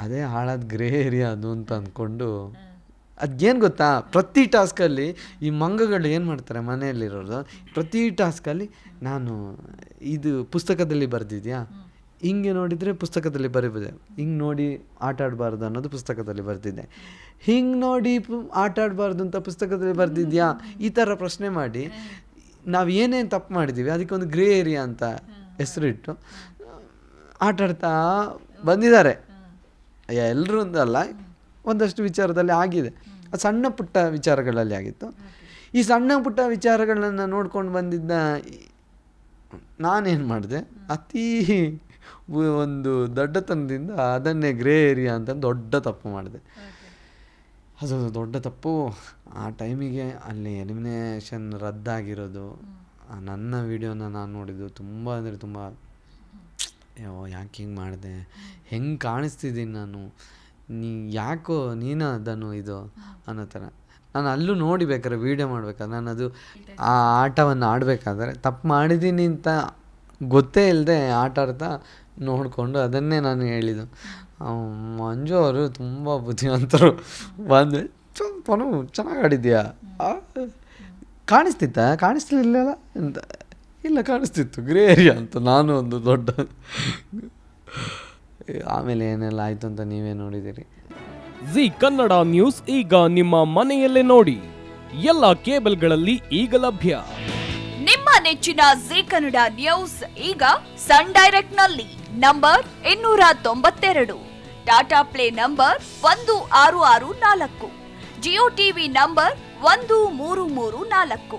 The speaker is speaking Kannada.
ಅದೇ ಹಾಳಾದ ಗ್ರೇ ಏರಿಯಾ ಅದು ಅಂತ ಅಂದ್ಕೊಂಡು ಅದೇನು ಗೊತ್ತಾ? ಪ್ರತಿ ಟಾಸ್ಕಲ್ಲಿ ಈ ಮಂಗಗಳು ಏನು ಮಾಡ್ತಾರೆ ಮನೆಯಲ್ಲಿರೋರು ಪ್ರತಿ ಟಾಸ್ಕಲ್ಲಿ ನಾನು ಇದು ಪುಸ್ತಕದಲ್ಲಿ ಬರೆದಿದ್ಯಾ? ಹಿಂಗೆ ನೋಡಿದರೆ ಪುಸ್ತಕದಲ್ಲಿ ಬರೀಬೋದು. ಹಿಂಗೆ ನೋಡಿ ಆಟ ಆಡಬಾರ್ದು ಅನ್ನೋದು ಪುಸ್ತಕದಲ್ಲಿ ಬರೆದಿದ್ದೆ. ಹಿಂಗೆ ನೋಡಿ ಪು- ಆಟ ಆಡಬಾರ್ದು ಅಂತ ಪುಸ್ತಕದಲ್ಲಿ ಬರೆದಿದ್ಯಾ? ಈ ಥರ ಪ್ರಶ್ನೆ ಮಾಡಿ ನಾವು ಏನೇನು ತಪ್ಪು ಮಾಡಿದ್ದೀವಿ ಅದಕ್ಕೆ ಒಂದು ಗ್ರೇ ಏರಿಯಾ ಅಂತ ಹೆಸರಿಟ್ಟು ಆಟಾಡ್ತಾ ಬಂದಿದ್ದಾರೆ. ಎಲ್ಲರೂ ಅಲ್ಲ ಒಂದಷ್ಟು ವಿಚಾರದಲ್ಲಿ ಆಗಿದೆ. ಅದು ಸಣ್ಣ ಪುಟ್ಟ ವಿಚಾರಗಳಲ್ಲಿ ಆಗಿತ್ತು. ಈ ಸಣ್ಣ ಪುಟ್ಟ ವಿಚಾರಗಳನ್ನು ನೋಡ್ಕೊಂಡು ಬಂದಿದ್ದ ನಾನೇನು ಮಾಡಿದೆ? ಅತೀ ಒಂದು ದೊಡ್ಡತನದಿಂದ ಅದನ್ನೇ ಗ್ರೇ ಏರಿಯಾ ಅಂತ ದೊಡ್ಡ ತಪ್ಪು ಮಾಡಿದೆ. ಅದು ದೊಡ್ಡ ತಪ್ಪು. ಆ ಟೈಮಿಗೆ ಅಲ್ಲಿ ಎಲಿಮಿನೇಷನ್ ರದ್ದಾಗಿರೋದು. ಆ ನನ್ನ ವಿಡಿಯೋನ ನಾನು ನೋಡಿದ್ದು ತುಂಬ ಅಂದರೆ ತುಂಬ ಅಯ್ಯೋ, ಯಾಕೆ ಹಿಂಗೆ ಮಾಡಿದೆ? ಹೆಂಗೆ ಕಾಣಿಸ್ತಿದ್ದೀನಿ ನಾನು? ನೀ ಯಾಕೋ ನೀನು ಅದನ್ನು ಇದು ಅನ್ನೋ ಥರ. ನಾನು ಅಲ್ಲೂ ನೋಡಿ ಬೇಕಾದ್ರೆ ವೀಡಿಯೋ ಮಾಡ್ಬೇಕಾದ್ರೆ, ನಾನು ಅದು ಆ ಆಟವನ್ನು ಆಡಬೇಕಾದ್ರೆ, ತಪ್ಪು ಮಾಡಿದ್ದೀನಿ ಅಂತ ಗೊತ್ತೇ ಇಲ್ಲದೆ ಆಟ ಆಡ್ತಾ ನೋಡಿಕೊಂಡು ಅದನ್ನೇ ನಾನು ಹೇಳಿದ್ದು. ಮಂಜು ಅವರು ತುಂಬ ಬುದ್ಧಿವಂತರು. ಬಂದು ಚೆನ್ನಾಗಿ ಆಡಿದ್ಯಾ ಕಾಣಿಸ್ತಿತ್ತ? ಕಾಣಿಸ್ತಿರ್ಲಿಲ್ಲ ಅಂತ. ಇಲ್ಲ ಕಾಣಿಸ್ತಿತ್ತು ಗ್ರೇ ಏರಿಯಾ ಅಂತ ನಾನು ಒಂದು ದೊಡ್ಡ ಆಮೇಲೆ ಏನೆಲ್ಲ ಆಯಿತು ಅಂತ ನೀವೇ ನೋಡಿದ್ದೀರಿ. ಜಿ ಕನ್ನಡ ನ್ಯೂಸ್ ಈಗ ನಿಮ್ಮ ಮನೆಯಲ್ಲೇ ನೋಡಿ ಎಲ್ಲ ಕೇಬಲ್ಗಳಲ್ಲಿ ಈಗ ಲಭ್ಯ. ನಿಮ್ಮ ನೆಚ್ಚಿನ ಜಿ ಕನ್ನಡ ನ್ಯೂಸ್ ಈಗ ಸನ್ ಡೈರೆಕ್ಟ್ನಲ್ಲಿ ನಂಬರ್ ಇನ್ನೂರ ತೊಂಬತ್ತೆರಡು. ಟಾಟಾ ಪ್ಲೇ ನಂಬರ್ ಒಂದು ಆರು ಆರು ನಾಲ್ಕು. ಜಿಯೋ ಟಿವಿ ನಂಬರ್ ಒಂದು ಮೂರು ಮೂರು ನಾಲ್ಕು.